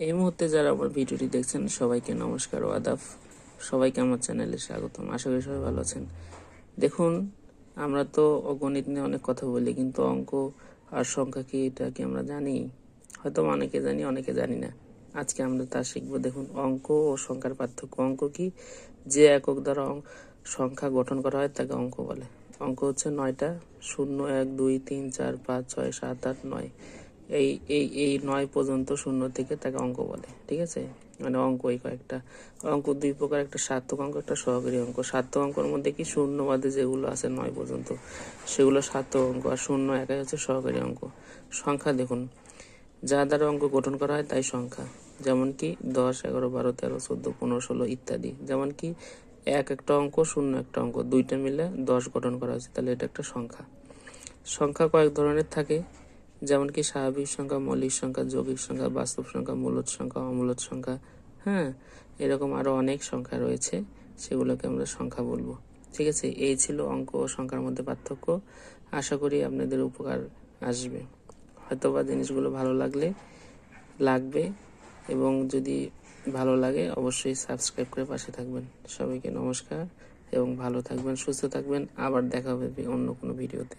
এই মুহূর্তে যারা আমার ভিডিওটি দেখছেন, সবাইকে নমস্কার ও আদাব। সবাইকে আমার চ্যানেলে স্বাগতম। আশা করি সবাই ভালো আছেন। দেখুন, আমরা তো অগণিত নিয়ে অনেক কথা বলি, কিন্তু অঙ্ক আর সংখ্যা কি এটা কি আমরা জানি? হয়তো অনেকে জানি অনেকে জানি না। আজকে আমরা তা শিখব। দেখুন, অঙ্ক ও সংখ্যার পার্থক্য। অঙ্ক কি? যে একক দ্বারা সংখ্যা গঠন করা হয়, তাকে অঙ্ক বলে। অঙ্ক হচ্ছে নয়টা। শূন্য, এক, দুই, তিন, চার, পাঁচ, ছয়, সাত, আট, নয়। এই এই এই নয় পর্যন্ত শূন্য থেকে তাকে অঙ্ক বলে, ঠিক আছে? মানে অঙ্ক এই কয়েকটা। অঙ্ক দুই প্রকার, একটা সার্থক অঙ্ক, একটা সহকারী অঙ্ক। সার্থক অঙ্কের মধ্যে কি শূন্য বাদে যেগুলো আছে নয় পর্যন্ত, সেগুলো সার্থক অঙ্ক, আর শূন্য একাই হচ্ছে সহকারী অঙ্ক। সংখ্যা দেখুন। যা দ্বারা অঙ্ক গঠন করা হয়, তাই সংখ্যা। যেমন কি দশ, এগারো, বারো, তেরো, চোদ্দ, পনেরো, ষোলো ইত্যাদি। যেমন কি এক একটা অঙ্ক, শূন্য একটা অঙ্ক। দুইটা মিলে দশ গঠন করা হয়েছে, তাহলে এটা একটা সংখ্যা। সংখ্যা কয়েক ধরনের থাকে। যেমন কি স্বাভাবিক সংখ্যা, মৌলিক সংখ্যা, যৌগিক সংখ্যা, বাস্তব সংখ্যা, মূলত সংখ্যা, অমূলত সংখ্যা হ্যাঁ এরকম আরও অনেক সংখ্যা রয়েছে, সেগুলোকে আমরা সংখ্যা বলব। ঠিক আছে, এই ছিল অঙ্ক ও সংখ্যার মধ্যে পার্থক্য। আশা করি আপনাদের উপকার আসবে। হয়তোবা জিনিসগুলো ভালো লাগলে, লাগবে, এবং যদি ভালো লাগে, অবশ্যই সাবস্ক্রাইব করে পাশে থাকবেন। সবাইকে নমস্কার, এবং ভালো থাকবেন, সুস্থ থাকবেন। আবার দেখা হবে অন্য কোনো ভিডিওতে।